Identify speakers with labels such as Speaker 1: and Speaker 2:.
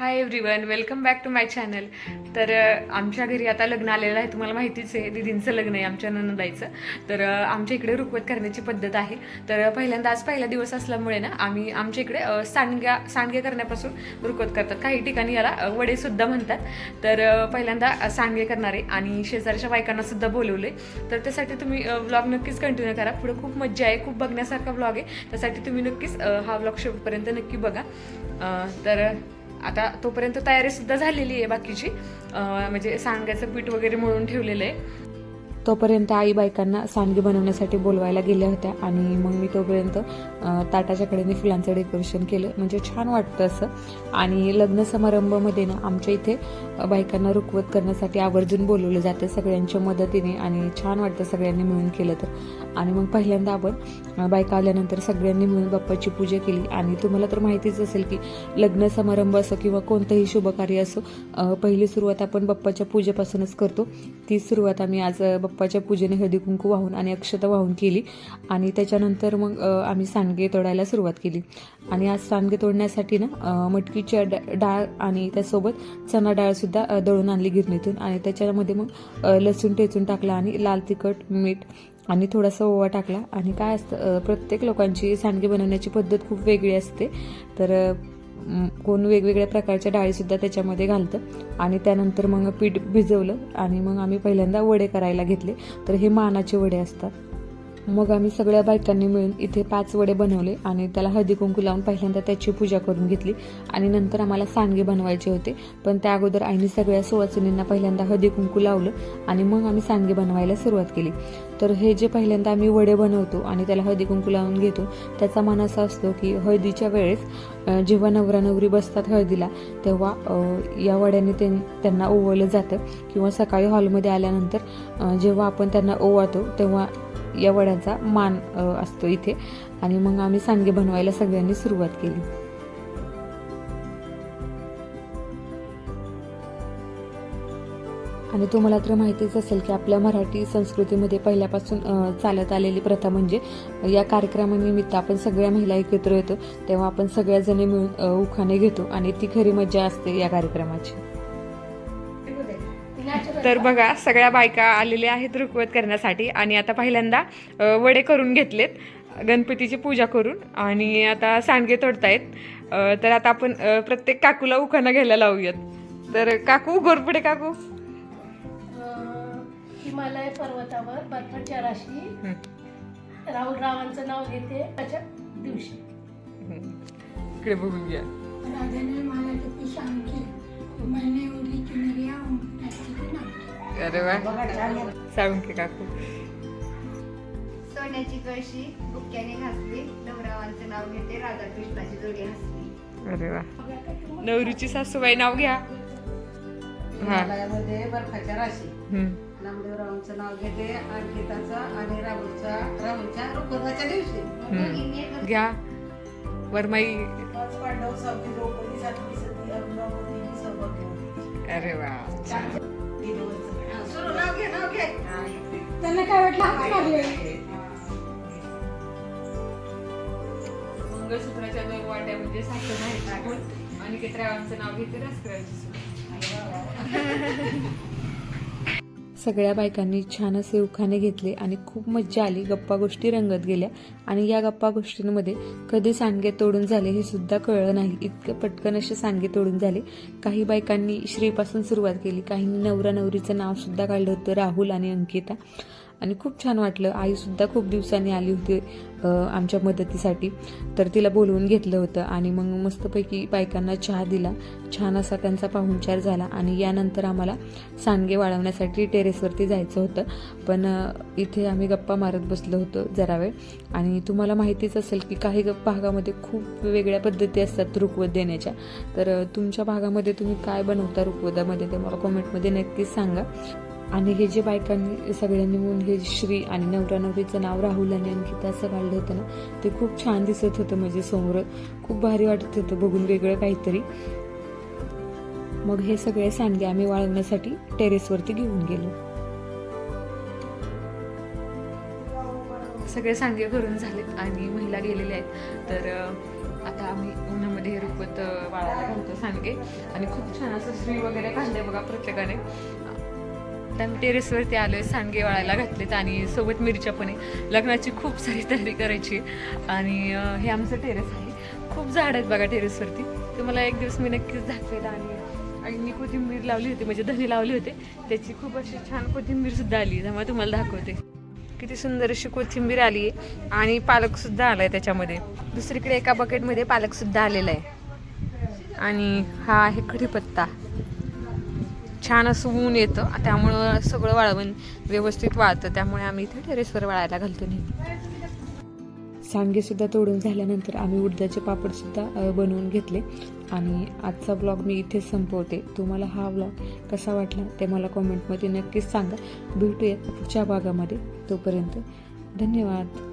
Speaker 1: Hi everyone welcome back to my channel तर आमच्या घरी आता लग्न आलेलं आहे तुम्हाला माहितीच आहे दिदींचं लग्न आहे आमच्या ननंदाईचं. तर आमच्या इकडे रुखवत करण्याची पद्धत आहे. तर पहिल्यांदा आज पहिला दिवस असल्यामुळे ना आम्ही आमच्या इकडे सांडग्या सांडगे करण्यापासून रुखवत करतात. काही ठिकाणी याला वडेसुद्धा म्हणतात. तर पहिल्यांदा सांडगे करणारे आणि शेजारच्या बायकांनासुद्धा बोलवले तर त्यासाठी तुम्ही व्लॉग नक्कीच कंटिन्यू करा. पुढे खूप मज्जा आहे खूप बघण्यासारखा व्लॉग आहे. त्यासाठी तुम्ही नक्कीच हा व्लॉग शेवटपर्यंत नक्की बघा. तर आता तोपर्यंत तयारी सुद्धा झालेली आहे बाकीची. म्हणजे सांगायचं पीठ वगैरे मळून ठेवलेलं आहे. तोपर्यंत आई बायकांना सांडगे बनवण्यासाठी बोलवायला गेल्या होत्या आणि मग मी तोपर्यंत ताटाच्या कडेने फुलांचं डेकोरेशन केलं. म्हणजे छान वाटतं असं. आणि लग्न समारंभामध्ये ना आमच्या इथे बायकांना रुखवत करण्यासाठी आवर्जून बोलवलं जातं सगळ्यांच्या मदतीने आणि छान वाटतं सगळ्यांनी मिळून केलं तर. आणि मग पहिल्यांदा आपण बायका आल्यानंतर सगळ्यांनी मिळून बाप्पाची पूजा केली. आणि तुम्हाला तर माहितीच असेल की लग्न समारंभ असो किंवा कोणतंही शुभकार्य असो पहिली सुरुवात आपण बाप्पाच्या पूजेपासूनच करतो. ती सुरुवात आम्ही आज अं, बाप्पाच्या पूजेने हळदी कुंकू वाहून आणि अक्षता वाहून केली. आणि त्याच्यानंतर मग आम्ही सांडगे तोडायला सुरुवात केली. आणि आज सांडगे तोडण्यासाठी ना मटकीच्या डा- डाळ आणि त्यासोबत चणा डाळसुद्धा दळून आणली गिरणीतून. आणि त्याच्यामध्ये मग लसूण ठेचून टाकला आणि लाल तिखट मीठ आणि थोडासा ओवा टाकला. आणि काय असतं प्रत्येक लोकांची सांडगे बनवण्याची पद्धत खूप वेगळी असते. तर कोण वेगवेगळ्या प्रकारच्या डाळीसुद्धा त्याच्यामध्ये घालतं. आणि त्यानंतर मग पीठ भिजवलं. आणि मग आम्ही पहिल्यांदा वडे करायला घेतले. तर हे मानाचे वडे असतात. मग आम्ही सगळ्या बायकांनी मिळून इथे पाच वडे बनवले आणि त्याला हळदी कुंकू लावून पहिल्यांदा त्याची पूजा करून घेतली. आणि नंतर आम्हाला सांडगे बनवायचे होते. पण त्या अगोदर आईने सगळ्या सुवासिनींना पहिल्यांदा हळदी कुंकू लावलं आणि मग आम्ही सांडगे बनवायला सुरुवात केली. तर हे जे पहिल्यांदा आम्ही वडे बनवतो आणि त्याला हळदी कुंकू लावून घेतो त्याचा मान असा असतो की हळदीच्या वेळेस जेव्हा नवरा नवरी बसतात हळदीला तेव्हा या वड्याने त्यां- त्यांना ओवलं जातं. किंवा सकाळी हॉलमध्ये आल्यानंतर जेव्हा आपण त्यांना ओवातो तेव्हा या वड्याचा मान असतो इथे. आणि मग आम्ही सांडगे बनवायला सगळ्यांनी सुरुवात केली. आणि तुम्हाला तर माहितीच असेल की आपल्या मराठी संस्कृतीमध्ये पहिल्यापासून चालत आलेली प्रथा म्हणजे या कार्यक्रमानिमित्त आपण सगळ्या महिला एकत्र येतो तेव्हा आपण सगळ्याजणी मिळून उखाणे घेतो आणि ती खरी मजा असते या कार्यक्रमाची. तर बघा सगळ्या बायका आलेल्या आहेत रुखवत करण्यासाठी आणि आता पहिल्यांदा वडे करून घेतलेत गणपतीची पूजा करून. आणि आता सांडगे तोडतायत. तर आता आपण प्रत्येक काकूला उखाणा घ्यायला लावूयात. तर काकू घोरपडे काकू.
Speaker 2: हिमालय पर्वतावर बर्फाच्या राशी. राहुल रावांचं नाव घेते त्याच्या दिवशी.
Speaker 1: इकडे बघून घ्या.
Speaker 3: राजाने मला किती शांत मैंने उडी चुनरिया उमटती की नाचती.
Speaker 1: अरे वा. सांगून की काकू.
Speaker 4: सोन्याची कळशी बुक्क्याने घासली नवरावांचं नाव घेते राधाकृष्णाची जोडी हसली.
Speaker 1: अरे वा. नवरीची सासूबाई नाव घ्या. हा.
Speaker 5: हिमालयामध्ये बर्फाच्या राशी.
Speaker 1: हम्म.
Speaker 5: नामदेवरावांचं नाव घेते अंकिताचा आणि राहुलच्या राहुलच्या रुपदाच्या दिवशी.
Speaker 1: घ्या. वरमाई.
Speaker 5: पाच पांडव सावली द्रौपदी सातवी सती अमरावती सौभाग्यवती
Speaker 1: अरे वा.
Speaker 3: त्यांना काय वाटलं? आपण लागले
Speaker 1: मंगळसूत्राच्या दोन वाट्या म्हणजे साखर नाही टाकून आणि केत्रावांचं नाव घेते रसकरायची सगळ्या बायकांनी छान असे उखाणे घेतले आणि खूप मज्जा आली गप्पा गोष्टी रंगत गेल्या. आणि या गप्पा गोष्टींमध्ये कधी सांडगे तोडून झाले हे सुद्धा कळलं नाही. इतकं पटकन असे सांडगे तोडून झाले. काही बायकांनी श्रीपासून सुरुवात केली. काहींनी नवरा नवरीचं नाव सुद्धा काढलं होतं राहुल आणि अंकिता. आणि खूप छान वाटलं. आईसुद्धा खूप दिवसांनी आली होती आमच्या मदतीसाठी. तर तिला बोलवून घेतलं होतं आणि मग मस्तपैकी बायकांना चहा दिला. छान असा त्यांचा पाहुणचार झाला आणि यानंतर आम्हाला सांडगे वाळवण्यासाठी टेरेसवरती जायचं होतं. पण इथे आम्ही गप्पा मारत बसलो होतो जरा वेळ. आणि तुम्हाला माहितीच असेल की काही भागामध्ये खूप वेगळ्या पद्धती असतात रुखवत देण्याच्या. तर तुमच्या भागामध्ये तुम्ही काय बनवता रुखवतामध्ये ते मला कॉमेंटमध्ये नक्कीच सांगा. आणि हे जे बायकांनी सगळ्यांनी मिळून हे श्री आणि नवरा नवरीचं नाव राहुल आणि अंकिता असं काढलं होतं ना ते खूप छान दिसत होतं म्हणजे समोर. खूप भारी वाटत होतं बघून वेगळं काहीतरी. मग हे सगळे सांडगे आम्ही वाळवण्यासाठी टेरेसवरती घेऊन गेलो. सगळे सांगे करून झालेत आणि महिला गेलेल्या आहेत. तर
Speaker 6: आता आम्ही उन्हामध्ये रुपत वाळायला घालतो सांगे आणि खूप छान असं श्री वगैरे काढले बघा प्रत्येकाने. आता आम्ही टेरेसवरती आलोय सांडगे वाळायला घातलेत आणि सोबत मिरच्या पण आहे लग्नाची खूप सारी तयारी करायची आणि हे आमचं टेरेस आहे. खूप झाड आहेत बघा टेरेसवरती. ते मला एक दिवस मी नक्कीच दाखवेल आणि आईनी कोथिंबीर लावली होती म्हणजे धने लावले होते. त्याची खूप अशी छान कोथिंबीर सुद्धा आली त्यामुळे तुम्हाला दाखवते. किती सुंदर अशी कोथिंबीर आली आहे आणि पालक सुद्धा आलाय त्याच्यामध्ये. दुसरीकडे एका बकेटमध्ये पालक सुद्धा आलेला आहे. आणि हा आहे कढीपत्ता. छान असं ऊन येतं. त्यामुळं सगळं वाळवण व्यवस्थित वाळतं. त्यामुळे आम्ही इथे टेरेसवर वाळायला घालतो नाही सांगेसुद्धा तोडून झाल्यानंतर आम्ही उडदाचे पापड सुद्धा बनवून घेतले. आणि आजचा ब्लॉग मी इथेच संपवते. तुम्हाला हा ब्लॉग कसा वाटला ते मला कॉमेंटमध्ये नक्कीच सांगा. भेटूया पुढच्या भागामध्ये. तोपर्यंत धन्यवाद.